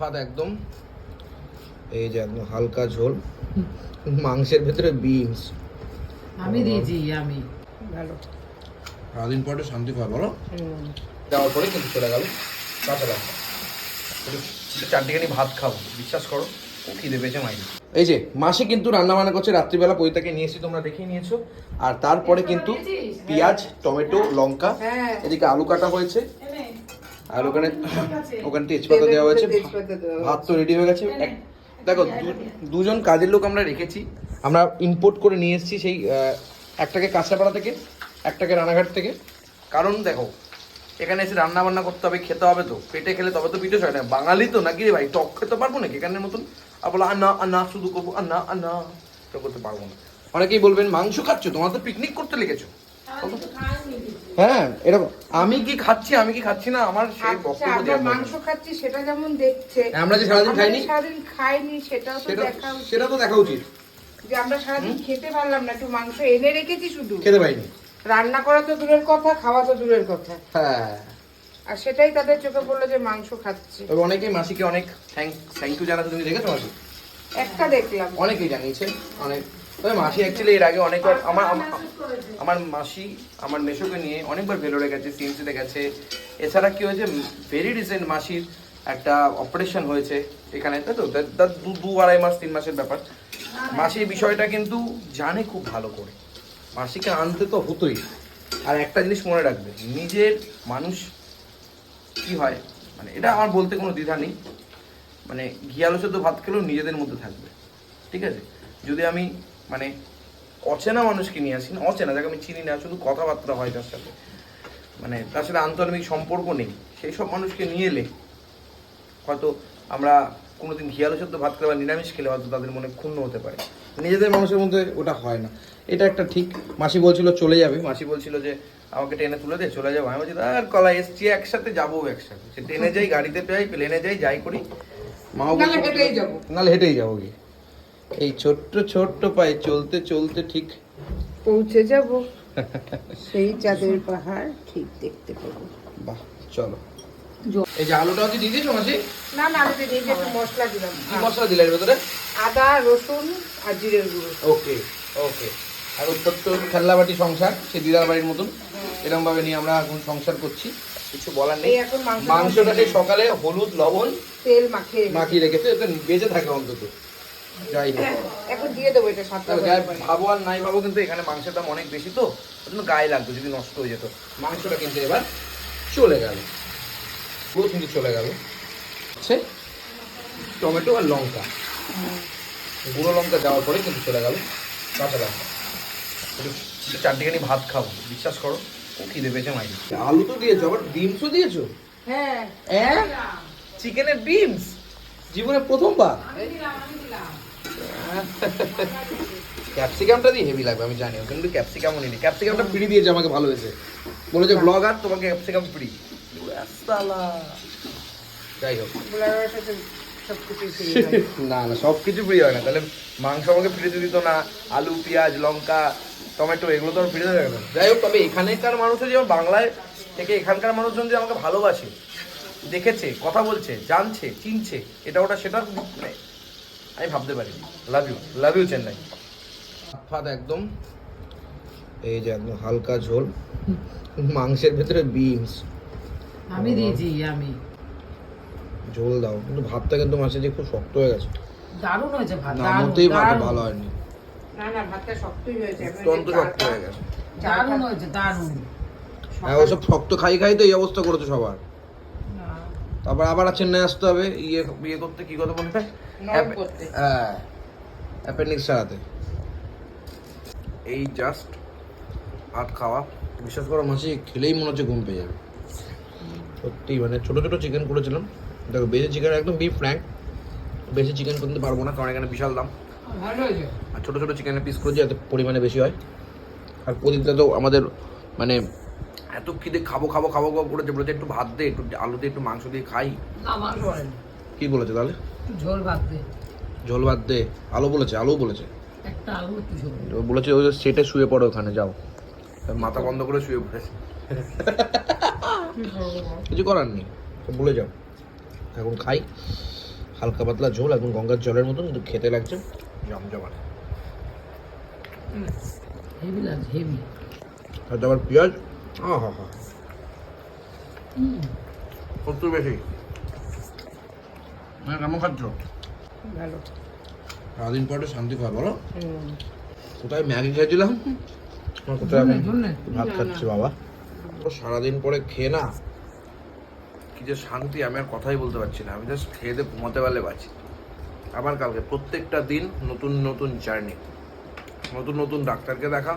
হাত একদম। এই যে একদম হালকা ঝোল। মাংসের ভেতরে বিনস আমি দিয়েছি আমি। ভালো। সারাদিন পরে শান্তি পায় বলো। দেওয়ার পরে কিন্তু চলে গেল কাঁচা লঙ্কা। চারটিখানি ভাত খাব বিশ্বাস করো খিদে পেয়েছে মাইরি। এই যে মাসি কিন্তু রান্না বান্না করছে রাত্রিবেলা পৈতাকে নিয়ে এসে তোমরা দেখিয়ে নিয়েছো। আর তারপরে কিন্তু পেঁয়াজ টমেটো লঙ্কা হ্যাঁ। এদিকে আলু কাটা হয়েছে। আর ওখানে ওখানে তেজপাতা দেওয়া হয়েছে। ভাত তো রেডি হয়ে গেছে। দেখো দু- দুজন কাজের লোক আমরা রেখেছি। আমরা ইম্পোর্ট করে নিয়ে এসেছি সেই একটাকে কাঁচরাপাড়া থেকে একটাকে রানাঘাট থেকে। কারণ দেখো এখানে এসে রান্না বান্না করতে হবে খেতে হবে তো। পেটে খেলে তবে তো পিঠে হয় না। বাঙালি তো নাকি রে ভাই? টক খেতে পারব নাকি এখানের মতন? আর বলো আন্না আন্না শুধু করব আন্না আন্না তো করতে পারব না। অনেকেই বলবেন মাংস খাচ্ছ? তোমার তো পিকনিক করতে লেগেছো। হ্যাঁ এরকম। আমি কি খাচ্ছি আমি কি খাচ্ছি না? আমার সেই আচ্ছা বক্তব্য মাংস খাচ্ছি সেটা যেমন দেখছে। আমরা যে সারাদিন খাইনি? সারাদিন খাইনি সেটাও তো দেখা উচিত। সেটা তো দেখা উচিত। যে আমরা সারাদিন খেতে পারলাম না একটু মাংস এনে রেখেছি শুধু। খেতে পাইনি। রান্না করা তো দূরের কথা খাওয়া তো দূরের কথা। হ্যাঁ। আর সেটাই তাদের চোখে পড়ল যে মাংস খাচ্ছে। তবে অনেকেই মাসিকে অনেক থ্যাংক থ্যাংক ইউ জানাতে তুমি দেখেছ মাসি? একটা দেখলাম। অনেকেই জানিয়েছে। অনেক তবে মাসি অ্যাকচুয়ালি এর আগে অনেকবার আমার আমার- মাসি আমার মেশোকে নিয়ে অনেকবার ভেলোরে গেছে, সিএমসিতে গেছে। এছাড়া কি হয়েছে? ভেরি রিসেন্ট মাসির একটা অপারেশন হয়েছে এখানে, তাই তো? দু দু আড়াই মাস, তিন মাসের ব্যাপার। মাসি এই বিষয়টা কিন্তু জানে খুব ভালো করে। মাসিকে আনতে তো হতোই। আর একটা জিনিস মনে রাখবে, নিজের মানুষ কি হয়? মানে এটা আমার বলতে কোনো দ্বিধা নেই। মানে ঘি আলু সেদ্ধ ভাত খেলেও নিজেদের মধ্যে থাকবে। ঠিক আছে? যদি আমি মানে অচেনা মানুষকে নিয়ে আসি না অচেনা যাকে আমি চিনি না শুধু কথাবার্তা হয় তার সাথে। মানে তার সাথে আন্তরিক সম্পর্ক নেই সেই সব মানুষকে নিয়ে এলে হয়তো আমরা কোনোদিন ঘিয়ালো সেদ্ধ ভাত খেলে বা নিরামিষ খেলে হয়তো তাদের মনে ক্ষুণ্ণ হতে পারে। নিজেদের মানুষের মধ্যে ওটা হয় না। এটা একটা ঠিক মাসি বলছিল চলে যাবে। মাসি বলছিল যে আমাকে ট্রেনে তুলে দে চলে যাব। আমি বলছি আর কলা এসছি একসাথে যাব একসাথে। সে ট্রেনে যাই গাড়িতে যাই প্লেনে যাই যাই করি। মাও। নাহলে হেঁটেই যাব গিয়ে। এই ছোট্ট ছোট্ট পায়ে চলতে চলতে ঠিক পৌঁছে যাব। সেই চাঁদের পাহাড় ঠিক দেখতে পাবো। বাহ চলো। এই যে আলুটাও কি দিয়ে দিয়েছ মাসি? না না আমি দিয়ে একটু মশলা দিলাম। কি মশলা দিলে এর ভেতরে? আদা রসুন আর জিরের গুঁড়ো। ওকে ওকে। আর ছোট্ট খেলনাবাটি সংসার সে দিদার বাড়ির মতন। এরকম ভাবে নিয়ে আমরা এখন সংসার করছি। কিছু বলার নেই। মাংসটা সেই সকালে হলুদ লবণ তেল মাখিয়ে মাখিয়ে রেখেছে এতে বেঁচে থাকে অন্তত। যাই এখন দিয়ে দেবো এটা সাতটা ভাবো আর নাই ভাবো কিন্তু এখানে মাংসের দাম অনেক বেশি তো জন্য গায়ে লাগতো যদি নষ্ট হয়ে যেত। মাংসটা কিন্তু এবার চলে গেল। পুরো কিন্তু চলে গেল। হচ্ছে টমেটো আর লঙ্কা। গুঁড়ো লঙ্কা দেওয়ার পরে কিন্তু চলে গেল কাঁচা লঙ্কা। চারটিখানি ভাত খাব বিশ্বাস করো ও খিদে পেয়েছে মাইরি আলু তো দিয়েছ আবার বিনসও দিয়েছ? হ্যাঁ। চিকেনের বিনস জীবনে প্রথমবার? ক্যাপসিকামটা দিয়ে হেভি লাগবে, আমি জানি ও কিন্তু ক্যাপসিকামও নিই। ক্যাপসিকামটা ফ্রি দিয়েছে আমাকে, ভালো হয়েছে। ভালোবেসে বলেছে ব্লগার তোমাকে ক্যাপসিকাম ফ্রি যাই হোক। না না সব কিছু ফ্রি হয় না। তাহলে মাংস আমাকে ফ্রিতে দিত না, আলু, পেঁয়াজ, লঙ্কা, টমেটো, এগুলো তো আর ফ্রিতে দেবে না। যাই হোক, তবে এখানকার মানুষের যেমন বাংলায় থেকে এখানকার মানুষজন যে আমাকে ভালোবাসে দেখেছে কথা বলছে জানছে চিনছে এটা ওটা সেটা মানে আমি ভাবতে পারি love you love you Chennai ফাত একদম এই যে একদম হালকা ঝোল মাংসের ভেতরে বিনস আমি দিয়েছি আমি। ঝোল দাও কিন্তু ভাতটা কিন্তু মাসে যে খুব শক্ত হয়ে গেছে। দারুণ হয়েছে ভাত না মোটেই দারুণ। ভালো হয়নি। না না ভাতটা শক্তই হয়েছে অত্যন্ত শক্ত হয়ে গেছে। দারুণ হয়েছে দারুণ। হ্যাঁ ওসব শক্ত খাই খাই তো এই অবস্থা করেছে সবার। তারপর আবার চেন্নাই আসতে হবে ইয়ে ইয়ে করতে কি কথা বলতে। হ্যাঁ অ্যাপেন্ডিক্স সারাতে এই জাস্ট ভাত খাওয়া। বিশেষ করে মাসি খেলেই মনে হচ্ছে ঘুম পেয়ে যাবে। সত্যি মানে ছোটো ছোটো চিকেন করেছিলাম। দেখো বেশি চিকেন একদম বিফ ফ্র্যাঙ্ক বেশি চিকেন করতে পারব না কারণ এখানে বিশাল দাম। আর ছোটো ছোটো চিকেনের পিস করেছি যাতে পরিমাণে বেশি হয়। আর প্রদীপটা তো আমাদের মানে এত খিদে খাব খাব খাব খাব করেছে বলেছে একটু ভাত দে একটু আলু দিয়ে একটু মাংস দিয়ে খাই। কি বলেছে তাহলে? ঝোল ভাত দে। ঝোল ভাত দে। আলু বলেছে আলু বলেছে বলেছে ওই সেটে শুয়ে পড়ো ওখানে যাও। মাথা বন্ধ করে শুয়ে পড়েছে। কিছু করার নেই। বলে যাও। এখন খাই। হালকা পাতলা ঝোল একদম গঙ্গার জলের মতন কিন্তু খেতে লাগছে। জমজমাট হেভি লাগছে হেভি আবার পেঁয়াজ। কত বেশি? মানে কেমন খাচ্ছ? ভালো। সারাদিন পরে শান্তি খাওয়া বলো। কোথায়? ম্যাগি খেয়েছিলাম? কোথায় ভাত খাচ্ছি বাবা। সারাদিন পরে খেয়ে না? কি যে শান্তি আমি আর কথাই বলতে পারছি না। আমি জাস্ট খেয়ে দিয়ে ঘুমাতে পারলে বাঁচি। আবার কালকে প্রত্যেকটা দিন নতুন নতুন জার্নি নতুন নতুন ডাক্তারকে দেখা।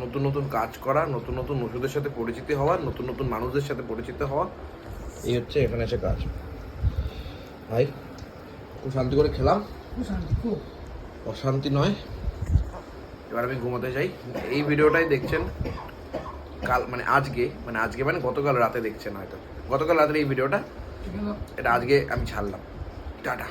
নতুন নতুন কাজ করা নতুন নতুন ওষুধের সাথে পরিচিতি হওয়া নতুন নতুন মানুষদের সাথে পরিচিত হওয়া এই হচ্ছে এখানে এসে কাজ। ভাই খুব শান্তি করে খেলাম। অশান্তি নয়। এবার আমি ঘুমোতে যাই। এই ভিডিওটাই দেখছেন কাল মানে আজকে মানে আজকে মানে গতকাল রাতে দেখছেন হয়তো। গতকাল রাতের এই ভিডিওটা এটা আজকে আমি ছাড়লাম। টাটা।